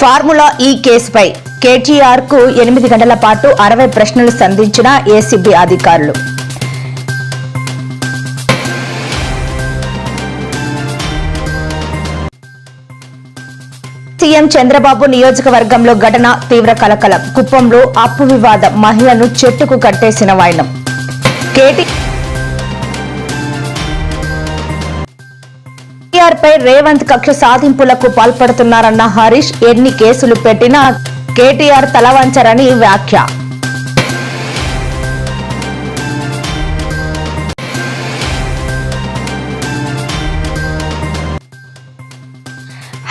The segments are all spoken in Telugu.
ఫార్ములా ఈ కేసుపై కేటీఆర్కు ఎనిమిది గంటల పాటు అరవై ప్రశ్నలు సంధించిన ఏసీబీ అధికారులు. సీఎం చంద్రబాబు నియోజకవర్గంలో ఘటన తీవ్ర కలకలం. కుప్పంలో అప్పు వివాదం మహిళను చెట్టుకు కట్టేసిన వైనం. కేటీ పై రేవంత్ కక్ష సాధింపులకు పాల్పడుతున్నారన్న హరీష్ ఎన్ని కేసులు పెట్టినా కేటీఆర్ తలవంచరని వ్యాఖ్య.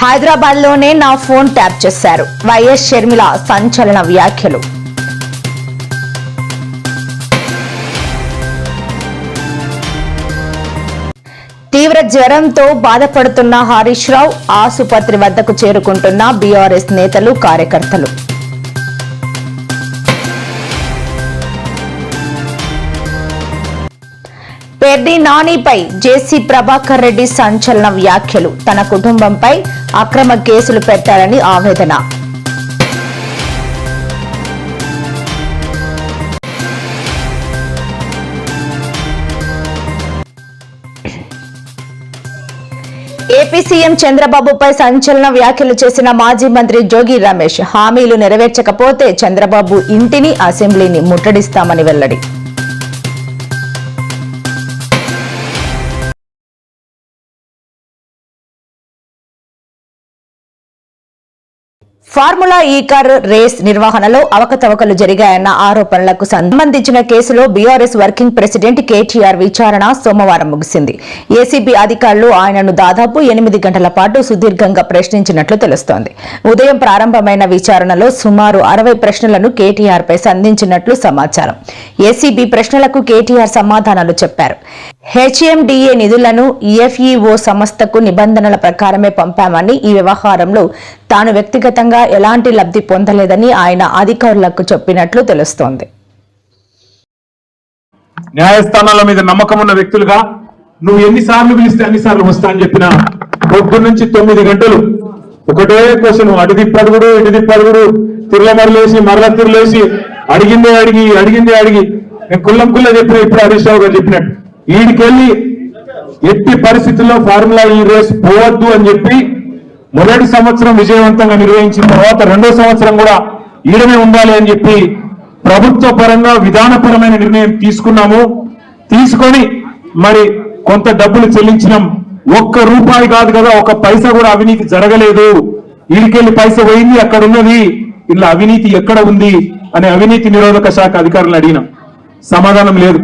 హైదరాబాద్లోనే నా ఫోన్ ట్యాప్ చేశారు. వైఎస్ షర్మిల సంచలన వ్యాఖ్యలు. జ్వరంతో బాధపడుతున్న హరీష్ రావు ఆసుపత్రి వద్దకు చేరుకుంటున్న బీఆర్ఎస్ నేతలు కార్యకర్తలు. పెర్డి నానిపై జేసీ ప్రభాకర్ రెడ్డి సంచలన వ్యాఖ్యలు. తన కుటుంబంపై అక్రమ కేసులు పెట్టారని ఆవేదన. ఏపీ సీఎం చంద్రబాబుపై సంచలన వ్యాఖ్యలు చేసిన మాజీ మంత్రి జోగి రమేష్ హామీలు నెరవేర్చకపోతే చంద్రబాబు ఇంటిని అసెంబ్లీని ముట్టడిస్తామని వెల్లడి. ఫార్ములా ఈ కార్ రేస్ నిర్వహణలో అవకతవకలు జరిగాయన్న ఆరోపణలకు సంబంధించిన కేసులో బీఆర్ఎస్ వర్కింగ్ ప్రెసిడెంట్ కేటీఆర్ విచారణ సోమవారం ముగిసింది. ఏసీబీ అధికారులు ఆయనను దాదాపు ఎనిమిది గంటల పాటు సుదీర్ఘంగా ప్రశ్నించినట్లు తెలుస్తోంది. ఉదయం ప్రారంభమైన విచారణలో సుమారు అరవై ప్రశ్నలను కేటీఆర్ పై సంధించినట్లు సమాచారం. ఏసీబీ ప్రశ్నలకు కేటీఆర్ సమాధానాలు చెప్పారు. హెచ్ఎండిఏ నిధులను ఈఎఫ్ఈఓ సంస్థకు నిబంధనల ప్రకారమే పంపామని ఈ వ్యవహారంలో తాను వ్యక్తిగతంగా ఎలాంటి లబ్ధి పొందలేదని ఆయన అధికారులకు చెప్పినట్లు తెలుస్తోంది. న్యాయస్థానాల మీద నమ్మకం ఉన్న వ్యక్తులుగా నువ్వు ఎన్నిసార్లు పిలిస్తే అన్నిసార్లు వస్తా అని చెప్పిన పొద్దు నుంచి తొమ్మిది గంటలు ఒకటే క్వశ్చన్ అటు తిప్పడుగుడు ఇటు తిప్పడుగుడు తిరులమరలేసి మరల తిరులేసి అడిగిందే అడిగి అడిగిందే అడిగి నేను కుల్లం కుల్ల చెప్పిన ఇప్పుడు హరీష్ రావు గారు చెప్పినట్టు. ఈడికెళ్ళి ఎట్టి పరిస్థితుల్లో ఫార్ములా ఈ రేస్ పోవద్దు అని చెప్పి మొదటి సంవత్సరం విజయవంతంగా నిర్వహించిన తర్వాత రెండో సంవత్సరం కూడా ఈడనే ఉండాలి అని చెప్పి ప్రభుత్వ పరంగా విధానపరమైన నిర్ణయం తీసుకున్నాము. తీసుకొని మరి కొంత డబ్బులు చెల్లించినాం. ఒక్క రూపాయి కాదు కదా ఒక పైసా కూడా అవినీతి జరగలేదు. ఈడికెళ్ళి పైస పోయింది అక్కడ ఉన్నది. ఇలా అవినీతి ఎక్కడ ఉంది అనే అవినీతి నిరోధక శాఖ అధికారులు అడిగినాం. సమాధానం లేదు.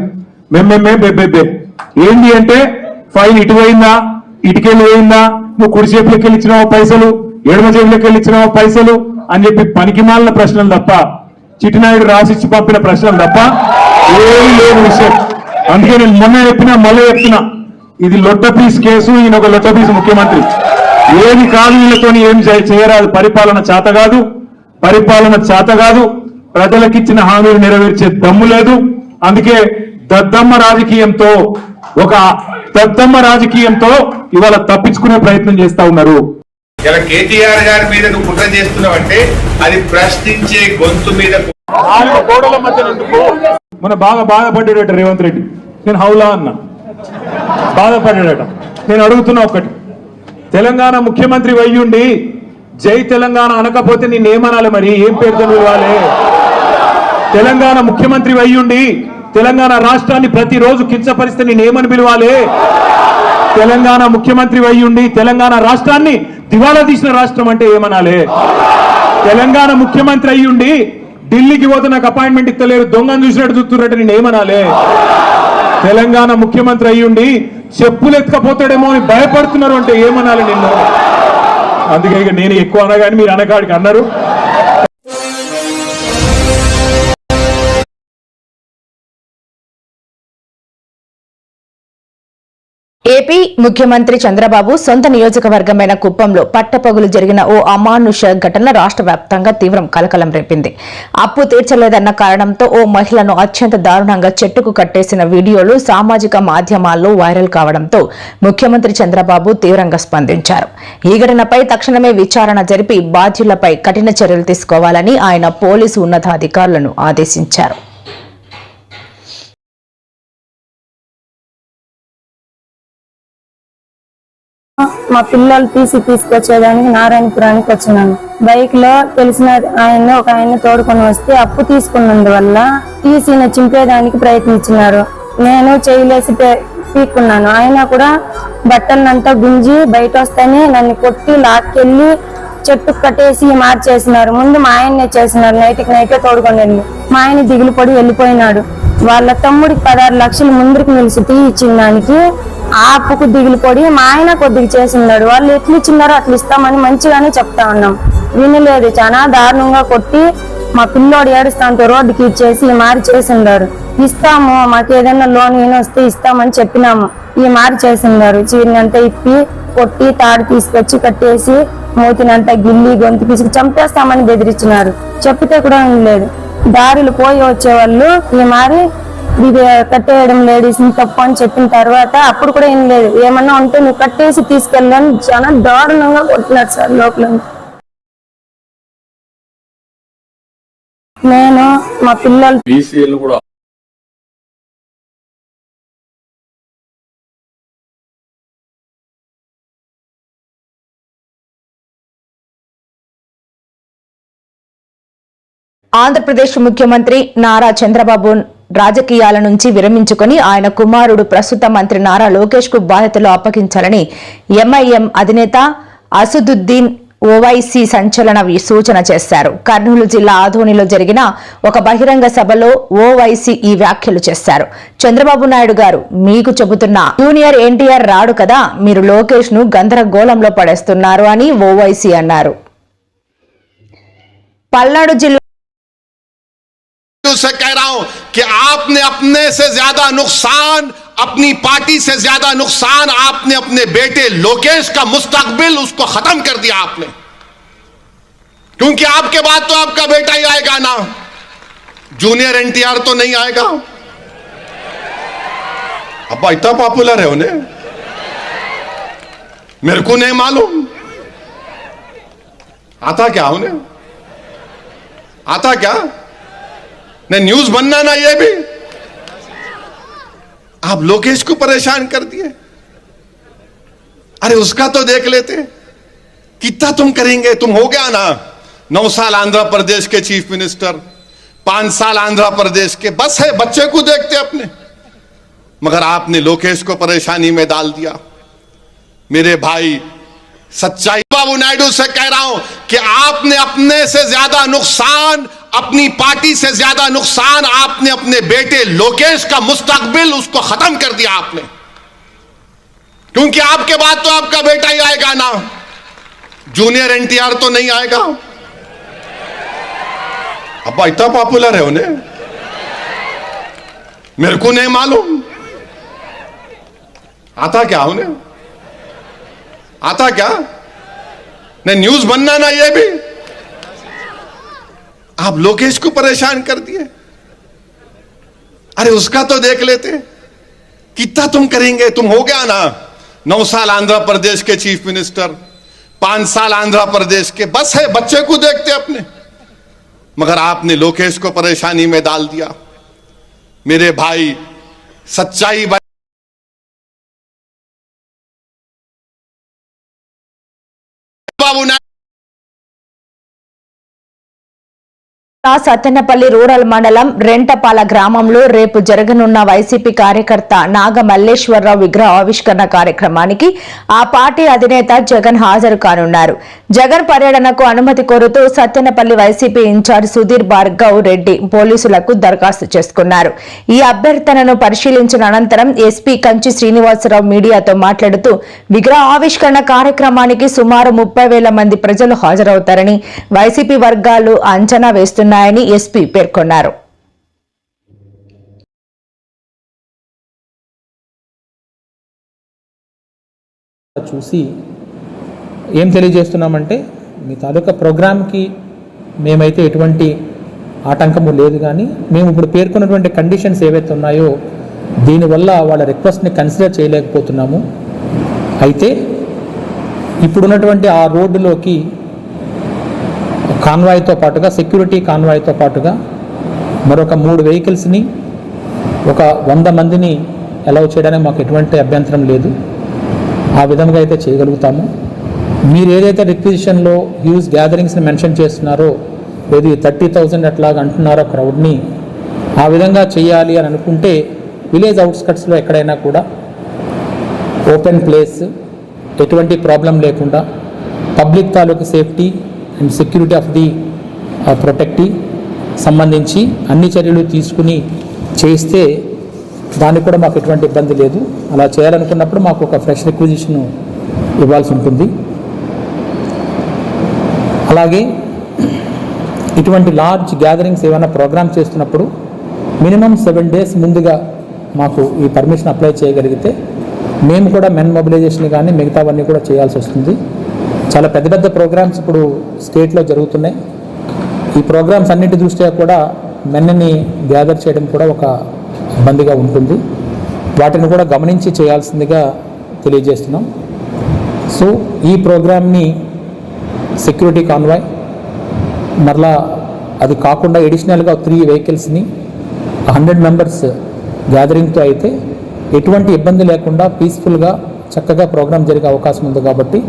మేమేమే బెబ్బెబ్బే ఏంటి అంటే ఫైల్ ఇటు పోయిందా? ఇటుకెళ్ళి పోయిందా? నువ్వు కుడి చేపులకి వెళ్ళిచ్చినావా పైసలు? ఎడమ చేపులకి వెళ్ళిచ్చినావా పైసలు? అని చెప్పి పనికిమాలిన ప్రశ్నలు తప్ప చిట్టినాయుడు రాసిచ్చి పంపిన ప్రశ్నలు తప్ప ఏమీ లేని విషయం. అందుకే నేను మొన్న చెప్పినా మళ్ళీ చెప్తున్నా. ఇది లొట్ట పీస్ కేసు ఈయన ఒక లొట్ట పీస్ ముఖ్యమంత్రి. ఏది కాదు వీళ్ళతో ఏం చేయ- చేయరాదు. పరిపాలన చేత కాదు. పరిపాలన చేత కాదు. ప్రజలకిచ్చిన హామీలు నెరవేర్చే దమ్ము లేదు. అందుకే దద్దమ్మ రాజకీయంతో ఒక దద్దమ్మ రాజకీయంతో ఇవాళ తప్పించుకునే ప్రయత్నం చేస్తా ఉన్నారు. ఇలా కేటీఆర్ గారి మీద నువ్వు కుట్ర చేస్తున్నావు అంటే అది ప్రశ్నించే గొంతు మీద నాలుగు గోడల మధ్య మన బాగా బాధపడ్డాడట రేవంత్ రెడ్డి. నేను హౌలా అన్నా. బాధపడ్డాడట. నేను అడుగుతున్నా ఒకటి. తెలంగాణ ముఖ్యమంత్రి వయ్యుండి జై తెలంగాణ అనకపోతే నేనేమనాలి మరి? ఏం పేరుతో పిలవాలి తెలంగాణ ముఖ్యమంత్రి వయ్యుండి తెలంగాణ రాష్ట్రాన్ని ప్రతిరోజు కించపరిస్తే నేనేమని పిలవాలి? తెలంగాణ ముఖ్యమంత్రి అయ్యుండి తెలంగాణ రాష్ట్రాన్ని దివాలా తీసిన రాష్ట్రం అంటే ఏమనాలి? తెలంగాణ ముఖ్యమంత్రి అయ్యుండి ఢిల్లీకి పోతే నాకు అపాయింట్మెంట్ ఇస్తలేరు దొంగను చూసినట్టు చూస్తున్నట్టు నేను ఏమనాలి? తెలంగాణ ముఖ్యమంత్రి అయ్యుండి చెప్పులు ఎత్తుకపోతాడేమో అని భయపడుతున్నారు అంటే ఏమనాలి నిన్ను? అందుకే ఇక నేను ఎక్కువ అనగాని మీరు అనగాడికి అన్నారు. ఏపీ ముఖ్యమంత్రి చంద్రబాబు సొంత నియోజకవర్గమైన కుప్పంలో పట్టపగులు జరిగిన ఓ అమానుష ఘటన రాష్ట్ర వ్యాప్తంగా తీవ్రం కలకలం రేపింది. అప్పు తీర్చలేదన్న కారణంతో ఓ మహిళను అత్యంత దారుణంగా చెట్టుకు కట్టేసిన వీడియోలు సామాజిక మాధ్యమాల్లో వైరల్ కావడంతో ముఖ్యమంత్రి చంద్రబాబు తీవ్రంగా స్పందించారు. ఈ ఘటనపై తక్షణమే విచారణ జరిపి బాధ్యులపై కఠిన చర్యలు తీసుకోవాలని ఆయన పోలీసు ఉన్నతాధికారులను ఆదేశించారు. మా పిల్లలు తీసి తీసుకొచ్చేదానికి నారాయణపురానికి వచ్చినాను బైక్లో తెలిసిన ఆయన ఒక ఆయన తోడుకొని వస్తే అప్పు తీసుకున్నందువల్ల తీసి చింపేదానికి ప్రయత్నించినారు. నేను చేయలేసి పీక్కున్నాను. ఆయన కూడా బట్టలనంతా గుంజి బయట వస్తేనే నన్ను కొట్టి లాక్కెళ్ళి చెట్టు కట్టేసి మార్చేసినారు. ముందు మా ఆయన్నే చేసినారు. నైట్కి నైటే తోడుకొని వెళ్ళి. మా ఆయన దిగులు పడి వెళ్ళిపోయినాడు. వాళ్ళ తమ్ముడికి పదహారు లక్షలు ముందుకు నిలిచి తీ ఇచ్చిన దానికి ఆ అప్పుకు దిగులు పొడి మా ఆయన కొద్దిగా చేసినాడు వాళ్ళు ఎట్లు ఇచ్చినారో అట్లా ఇస్తామని మంచిగానే చెప్తా ఉన్నాం. వినలేదు. చాలా దారుణంగా కొట్టి మా పిల్లోడు ఏడుస్తాంతో రోడ్డుకి ఇచ్చేసి ఈ మారి చేసిండారు. ఇస్తాము మాకు ఏదైనా లోన్ ఈయన వస్తే ఇస్తామని చెప్పినాము. ఈ మారి చేసిండారు. చీరినంతా ఇప్పి కొట్టి తాడు తీసుకొచ్చి కట్టేసి మూతినంతా గిల్లి గొంతు పిసికి చంపేస్తామని బెదిరించినారు. చెప్పితే కూడా లేదు దారులు పోయి వచ్చేవాళ్ళు ఈ మారి కట్టేయడం లేడీస్ తప్పు అని చెప్పిన తర్వాత అప్పుడు కూడా ఏం లేదు. ఏమన్నా ఉంటే నువ్వు కట్టేసి తీసుకెళ్ళని చాలా దారుణంగా కొట్టినారు సార్ లోపల. నేను మా పిల్లలు బీసీలు కూడా ఆంధ్రప్రదేశ్ ముఖ్యమంత్రి నారా చంద్రబాబు రాజకీయాల నుంచి విరమించుకొని ఆయన కుమారుడు ప్రస్తుత మంత్రి నారా లోకేష్కు బాధ్యతలు అప్పగించాలని ఎంఐఎం అధినేత అసదుద్దీన్ ఓవైసీ సంచలన సూచన చేశారు. కర్నూలు జిల్లా ఆధోనిలో జరిగిన ఒక బహిరంగ సభలో ఓవైసీ ఈ వ్యాఖ్యలు చేశారు. చంద్రబాబు నాయుడు గారు మీకు చెబుతున్నా జూనియర్ ఎన్టీఆర్ రాడు కదా మీరు లోకేష్ను గందరగోళంలో పడేస్తున్నారు అని ఓవైసీ అన్నారు. పల్నాడు జిల్లా से कह रहा हूँ कि आपने अपने से ज़्यादा नुकसान, अपनी पार्टी से ज़्यादा नुकसान आपने अपने बेटे लोकेश का मुस्तकबिल उसको खत्म कर दिया आपने। क्योंकि आपके बाद तो आपका बेटा ही आएगा ना। जूनियर एनटीआर तो नहीं आएगा। अब्बा, इतना पॉपुलर है उन्हें। मेरे को नहीं मालूम। आता क्या उन्हें? आता क्या? नहीं न्यूज़ बनना ना ये भी। आप लोकेश को परेशान कर दिए। अरे उसका तो देख लेते। कितना तुम करेंगे? तुम हो गया ना। नौ साल आंध्र प्रदेश के चीफ मिनिस्टर, पाँच साल आंध्र प्रदेश के। बस है, बच्चे को देखते अपने। मगर आपने लोकेश को परेशानी में डाल दिया। मेरे भाई, सच्चाई बाबू नायडू से कह रहा हूँ कि आपने अपने से ज़्यादा नुकसान अपनी पार्टी से ज़्यादा नुकसान आपने अपने बेटे लोकेश का मुस्तकबिल उसको खत्म कर दिया आपने। क्योंकि आपके बाद तो आपका बेटा ही आएगा ना। जूनियर एनटीआर तो नहीं आएगा। अब्बा इतना पॉपुलर है उन्हें। मेरे को नहीं मालूम। आता क्या उन्हें? आता क्या? नहीं न्यूज़ बनना ना ये भी। आप लोकेश को परेशान कर दिए। अरे उसका तो देख लेते। कितना तुम करेंगे? तुम हो गया ना। नौ साल आंध्र प्रदेश के चीफ मिनिस्टर, पाँच साल आंध्र प्रदेश के, बस है, बच्चे को देखते अपने। मगर आपने लोकेश को परेशानी में डाल दिया। मेरे भाई, सच्चाई సత్తెనపల్లి రూరల్ మండలం రెంటపాల గ్రామంలో రేపు జరగనున్న వైసీపీ కార్యకర్త నాగ మల్లేశ్వరరావు విగ్రహ ఆవిష్కరణ కార్యక్రమానికి ఆ పార్టీ అధినేత జగన్ హాజరు కానున్నారు. జగన్ పర్యటనకు అనుమతి కోరుతూ Sattenapalli YCP in charge Sudheer Bhargav Reddy పోలీసులకు దరఖాస్తు చేసుకున్నారు. ఈ అభ్యర్థనను పరిశీలించిన అనంతరం ఎస్పీ కంచి శ్రీనివాసరావు మీడియాతో మాట్లాడుతూ విగ్రహ ఆవిష్కరణ కార్యక్రమానికి సుమారు ముప్పై వేల మంది ప్రజలు హాజరవుతారని వైసీపీ వర్గాలు అంచనా వేస్తున్నారు. ఉన్నాయని ఎస్పీ పేర్కొన్నారు. చూసి ఏం తెలియజేస్తున్నామంటే మీ తాలూకా ప్రోగ్రామ్కి మేమైతే ఎటువంటి ఆటంకము లేదు కానీ మేము ఇప్పుడు పేర్కొన్నటువంటి కండిషన్స్ ఏవైతే ఉన్నాయో దీనివల్ల వాళ్ళ రిక్వెస్ట్ని కన్సిడర్ చేయలేకపోతున్నాము. అయితే ఇప్పుడున్నటువంటి ఆ రోడ్డులోకి కాన్వాయ్తో పాటుగా సెక్యూరిటీ కాన్వాయ్తో పాటుగా మరొక మూడు వెహికల్స్ని ఒక వంద మందిని అలౌ చేయడానికి మాకు ఎటువంటి అభ్యంతరం లేదు. ఆ విధంగా అయితే చేయగలుగుతాము. మీరు ఏదైతే రిక్విజిషన్లో హ్యూజ్ గ్యాదరింగ్స్ని మెన్షన్ చేస్తున్నారో ఏది థర్టీ థౌజండ్ అట్లాగా అంటున్నారో క్రౌడ్ని ఆ విధంగా చేయాలి అని అనుకుంటే విలేజ్ అవుట్స్కట్స్లో ఎక్కడైనా కూడా ఓపెన్ ప్లేస్ ఎటువంటి ప్రాబ్లం లేకుండా పబ్లిక్ తాలూకు safety security of the protectee సంబంధించి అన్ని చర్యలు తీసుకుని చేస్తే దానికి కూడా మాకు ఎటువంటి ఇబ్బంది లేదు. అలా చేయాలనుకున్నప్పుడు మాకు ఒక ఫ్రెష్ రిక్విజిషన్ ఇవ్వాల్సి ఉంటుంది. అలాగే ఇటువంటి లార్జ్ గ్యాదరింగ్స్ ఏమైనా ప్రోగ్రామ్ చేస్తున్నప్పుడు మినిమం సెవెన్ డేస్ ముందుగా మాకు ఈ పర్మిషన్ అప్లై చేయగలిగితే మేము కూడా మెన్ మొబిలైజేషన్ కానీ మిగతావన్నీ కూడా చేయాల్సి వస్తుంది. చాలా పెద్ద పెద్ద ప్రోగ్రామ్స్ ఇప్పుడు స్టేట్లో జరుగుతున్నాయి. ఈ ప్రోగ్రామ్స్ అన్నిటి దృష్ట్యా కూడా మెన్నని గ్యాదర్ చేయడం కూడా ఒక ఇబ్బందిగా ఉంటుంది. వాటిని కూడా గమనించి చేయాల్సిందిగా తెలియజేస్తున్నాం. సో ఈ ప్రోగ్రామ్ని సెక్యూరిటీ కాన్వాయ్ మరలా అది కాకుండా ఎడిషనల్గా త్రీ వెహికల్స్ని హండ్రెడ్ మెంబర్స్ గ్యాదరింగ్తో అయితే ఎటువంటి ఇబ్బంది లేకుండా పీస్ఫుల్గా చక్కగా ప్రోగ్రామ్ జరిగే అవకాశం ఉంది కాబట్టి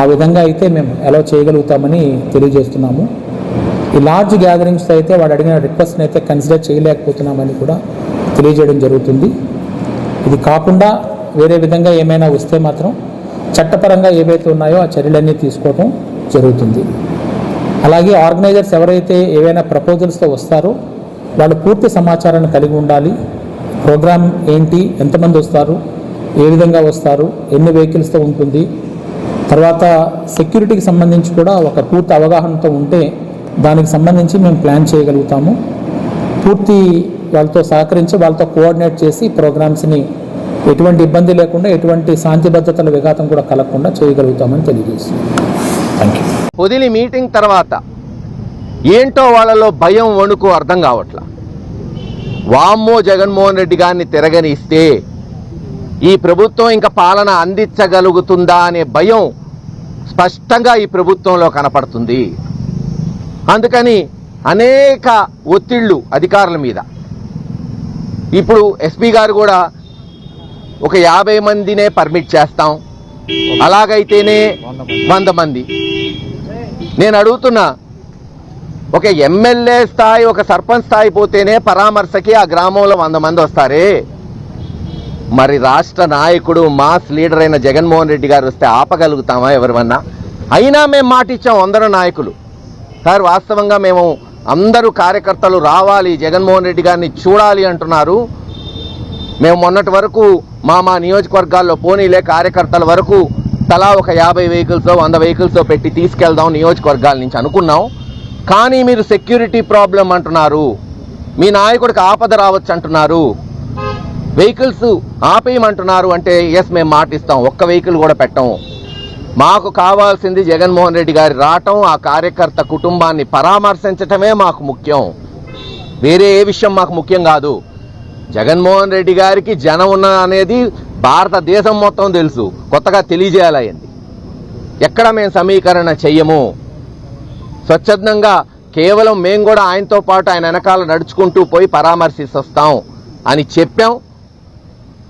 ఆ విధంగా అయితే మేము ఎలా చేయగలుగుతామని తెలియజేస్తున్నాము. ఈ లార్జ్ గ్యాదరింగ్స్ అయితే వాడు అడిగిన రిక్వెస్ట్ని అయితే కన్సిడర్ చేయలేకపోతున్నామని కూడా తెలియజేయడం జరుగుతుంది. ఇది కాకుండా వేరే విధంగా ఏమైనా వస్తే మాత్రం చట్టపరంగా ఏవైతే ఉన్నాయో ఆ చర్యలన్నీ తీసుకోవడం జరుగుతుంది. అలాగే ఆర్గనైజర్స్ ఎవరైతే ఏవైనా ప్రపోజల్స్తో వస్తారో వాళ్ళు పూర్తి సమాచారాన్ని కలిగి ఉండాలి. ప్రోగ్రామ్ ఏంటి? ఎంతమంది వస్తారు? ఏ విధంగా వస్తారు? ఎన్ని వెహికల్స్తో ఉంటుంది? తర్వాత సెక్యూరిటీకి సంబంధించి కూడా ఒక పూర్తి అవగాహనతో ఉంటే దానికి సంబంధించి మేము ప్లాన్ చేయగలుగుతాము. పూర్తి వాళ్ళతో సహకరించి వాళ్ళతో కోఆర్డినేట్ చేసి ప్రోగ్రామ్స్ని ఎటువంటి ఇబ్బంది లేకుండా ఎటువంటి శాంతి భద్రతల విఘాతం కూడా కలగకుండా చేయగలుగుతామని థ్యాంక్ యూ వదిలి మీటింగ్ తర్వాత ఏంటో వాళ్ళలో భయం వణుకు అర్థం కావట్లా. వామ్మో జగన్మోహన్ రెడ్డి గారిని తిరగనిస్తే ఈ ప్రభుత్వం ఇంకా పాలన అందించగలుగుతుందా అనే భయం స్పష్టంగా ఈ ప్రభుత్వంలో కనపడుతుంది. అందుకని అనేక ఒత్తిళ్ళు అధికారుల మీద. ఇప్పుడు ఎస్పీ గారు కూడా ఒక యాభై మందినే పర్మిట్ చేస్తాం. అలాగైతేనే వంద మంది. నేను అడుగుతున్నా ఒక ఎమ్మెల్యే స్థాయి ఒక సర్పంచ్ స్థాయి పోతేనే పరామర్శకి ఆ గ్రామంలో వంద మంది వస్తారే? మరి రాష్ట్ర నాయకుడు మాస్ లీడర్ అయిన జగన్మోహన్ రెడ్డి గారు వస్తే ఆపగలుగుతామా ఎవరివన్నా? అయినా మేము మాట ఇచ్చాం అందరూ నాయకులు. సార్ వాస్తవంగా మేము అందరూ కార్యకర్తలు రావాలి జగన్మోహన్ రెడ్డి గారిని చూడాలి అంటున్నారు. మేము మొన్నటి వరకు మా మా నియోజకవర్గాల్లో పోనీలే కార్యకర్తల వరకు తలా ఒక యాభై వెహికల్స్ వంద వెహికల్స్ పెట్టి తీసుకెళ్దాం నియోజకవర్గాల నుంచి అనుకున్నాం. కానీ మీరు సెక్యూరిటీ ప్రాబ్లం అంటున్నారు. మీ నాయకుడికి ఆపద రావచ్చు అంటున్నారు వెహికల్స్ ఆపేయమంటున్నారు అంటే ఎస్ మేము మాటిస్తాం. ఒక్క వెహికల్ కూడా పెట్టం. మాకు కావాల్సింది జగన్మోహన్ రెడ్డి గారి రావటం ఆ కార్యకర్త కుటుంబాన్ని పరామర్శించటమే మాకు ముఖ్యం. వేరే ఏ విషయం మాకు ముఖ్యం కాదు. జగన్మోహన్ రెడ్డి గారికి జనం ఉన్న అనేది భారతదేశం మొత్తం తెలుసు. కొత్తగా తెలియజేయాలయ్యింది. ఎక్కడ మేము సమీకరణ చెయ్యము? స్వచ్ఛందంగా కేవలం మేము కూడా ఆయనతో పాటు ఆయన వెనకాల నడుచుకుంటూ పోయి పరామర్శిస్తాం అని చెప్పాం.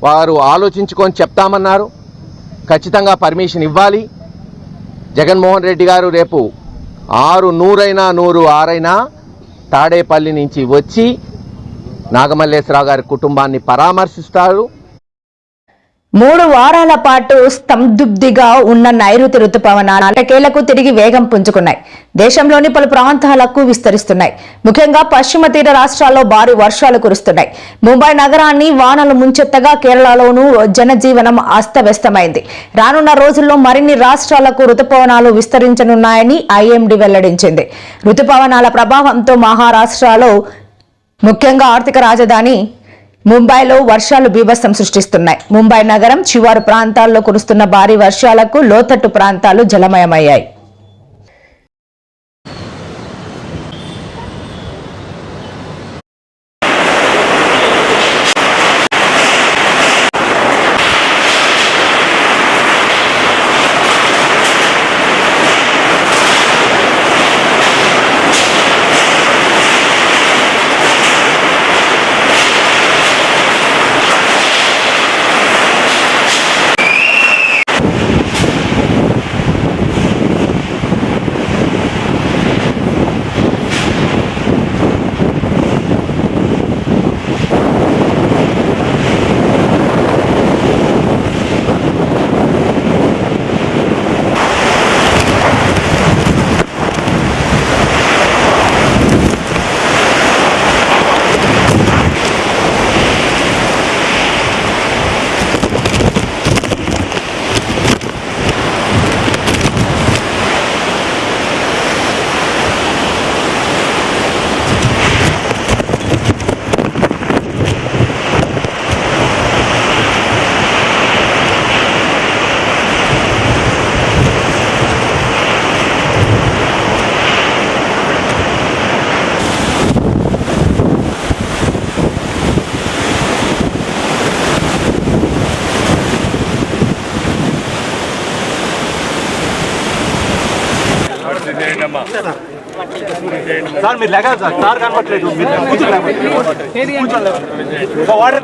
వారు ఆలోచించుకొని చెప్తామన్నారు. ఖచ్చితంగా పర్మిషన్ ఇవ్వాలి. జగన్మోహన్ రెడ్డి గారు రేపు ఆరు నూరైనా నూరు ఆరైనా తాడేపల్లి నుంచి వచ్చి నాగమల్లేశ్వరరావు గారి కుటుంబాన్ని పరామర్శిస్తారు. మూడు వారాల పాటు స్తబ్దుబ్దిగా ఉన్న నైరుతి రుతుపవనాలు అటకేలకు తిరిగి వేగం పుంజుకున్నాయి. దేశంలోని పలు ప్రాంతాలకు విస్తరిస్తున్నాయి. ముఖ్యంగా పశ్చిమ తీర రాష్ట్రాల్లో భారీ వర్షాలు కురుస్తున్నాయి. ముంబై నగరాన్ని వానలు ముంచెత్తగా కేరళలోనూ జనజీవనం అస్తవ్యస్తమైంది. రానున్న రోజుల్లో మరిన్ని రాష్ట్రాలకు రుతుపవనాలు విస్తరించనున్నాయని ఐఎండీ వెల్లడించింది. రుతుపవనాల ప్రభావంతో మహారాష్ట్రలో ముఖ్యంగా ఆర్థిక రాజధాని ముంబైలో వర్షాలు బీభత్సం సృష్టిస్తున్నాయి. ముంబై నగరం శివారు ప్రాంతాల్లో కురుస్తున్న భారీ వర్షాలకు లోతట్టు ప్రాంతాలు జలమయమయ్యాయి. సార్ మీరు లేక సార్? సార్ కనపట్లేదు మీరు కూర్చోండి. వాటర్